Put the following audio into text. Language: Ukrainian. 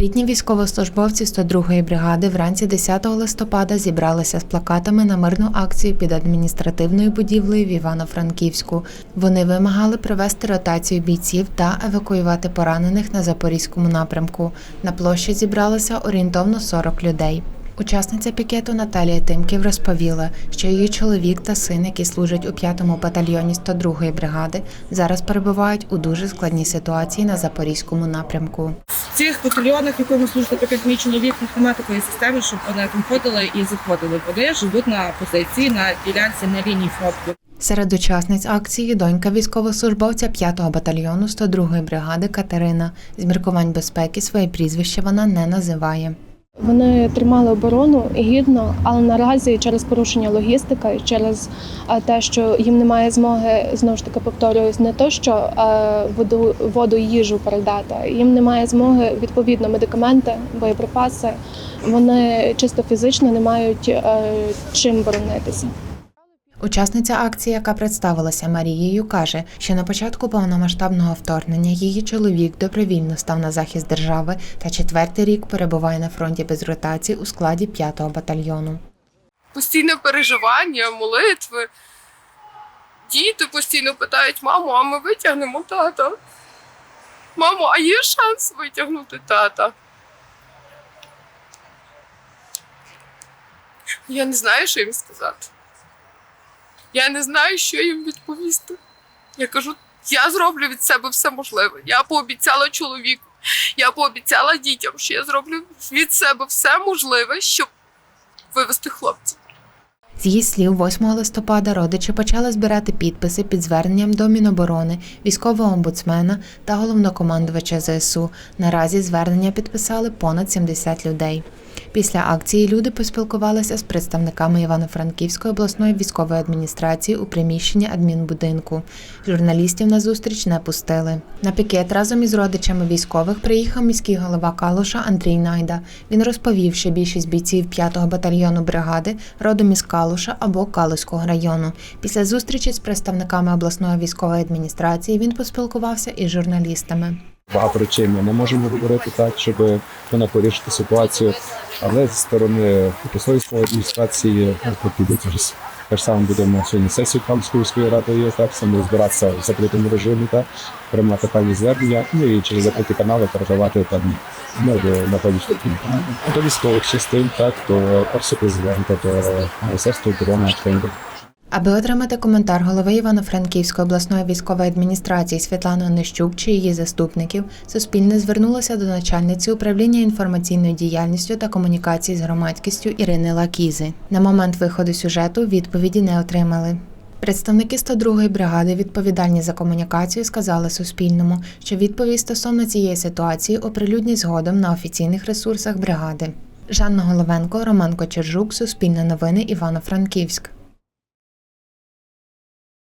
Рідні військовослужбовці 102-ї бригади вранці 10 листопада зібралися з плакатами на мирну акцію під адміністративною будівлею в Івано-Франківську. Вони вимагали провести ротацію бійців та евакуювати поранених на запорізькому напрямку. На площі зібралося орієнтовно 40 людей. Учасниця пікету Наталія Тимків розповіла, що її чоловік та син, які служать у 5-му батальйоні 102-ї бригади, зараз перебувають у дуже складній ситуації на запорізькому напрямку. В цих батальйонах, в якому служить наприклад, мій чоловік, немає такої системи, щоб вони виходили і заходили. Вони живуть на позиції на ділянці на лінії фронту. Серед учасниць акції донька військовослужбовця 5-го батальйону 102-ї бригади Катерина. З міркувань безпеки своє прізвище вона не називає. Вони тримали оборону гідно, але наразі через порушення логістики, через е, те, що їм немає змоги знову ж таки повторююсь, не то, що е, воду, воду і їжу передати. Їм немає змоги відповідно медикаменти, боєприпаси. Вони чисто фізично не мають е, чим боронитися. Учасниця акції, яка представилася Марією, каже, що на початку повномасштабного вторгнення її чоловік добровільно став на захист держави та четвертий рік перебуває на фронті без ротації у складі 5-го батальйону. постійне переживання, молитви. Діти постійно питають, мамо, а ми витягнемо тата. Мамо, а є шанс витягнути тата? Я не знаю, що їм сказати. Я не знаю, що їм відповісти. Я кажу, я зроблю від себе все можливе. Я пообіцяла чоловіку, я пообіцяла дітям, що я зроблю від себе все можливе, щоб вивести хлопців. З її слів, 8 листопада родичі почали збирати підписи під зверненням до Міноборони, військового омбудсмена та головнокомандувача ЗСУ. Наразі звернення підписали понад 70 людей. Після акції люди поспілкувалися з представниками Івано-Франківської обласної військової адміністрації у приміщенні адмінбудинку. Журналістів на зустріч не пустили. На пікет разом із родичами військових приїхав міський голова Калуша Андрій Найда. Він розповів, що більшість бійців 5-го батальйону бригади родом із Калуша або Калуського району. Після зустрічі з представниками обласної військової адміністрації він поспілкувався із журналістами. Багато речей ми не можемо говорити так, щоб вона порішити ситуацію. Але зі сторони посольства адміністрації ну, піде теж саме будемо сьогодні сесію Камської ради так само збиратися в закритому режимі, так приймати певні звернення, ну і через закриті канали передавати там ну, до напевно до військових частин, так до офісу президента, до міністерства оборони. Аби отримати коментар голови Івано-Франківської обласної військової адміністрації Світлани Онищук чи її заступників, Суспільне звернулося до начальниці управління інформаційною діяльністю та комунікації з громадськістю Ірини Лакізи. На момент виходу сюжету відповіді не отримали. Представники 102-ї бригади, відповідальні за комунікацію, сказали Суспільному, що відповідь стосовно цієї ситуації оприлюднять згодом на офіційних ресурсах бригади. Жанна Головенко, Роман Кочержук, Суспільне новини, Івано-Франківськ.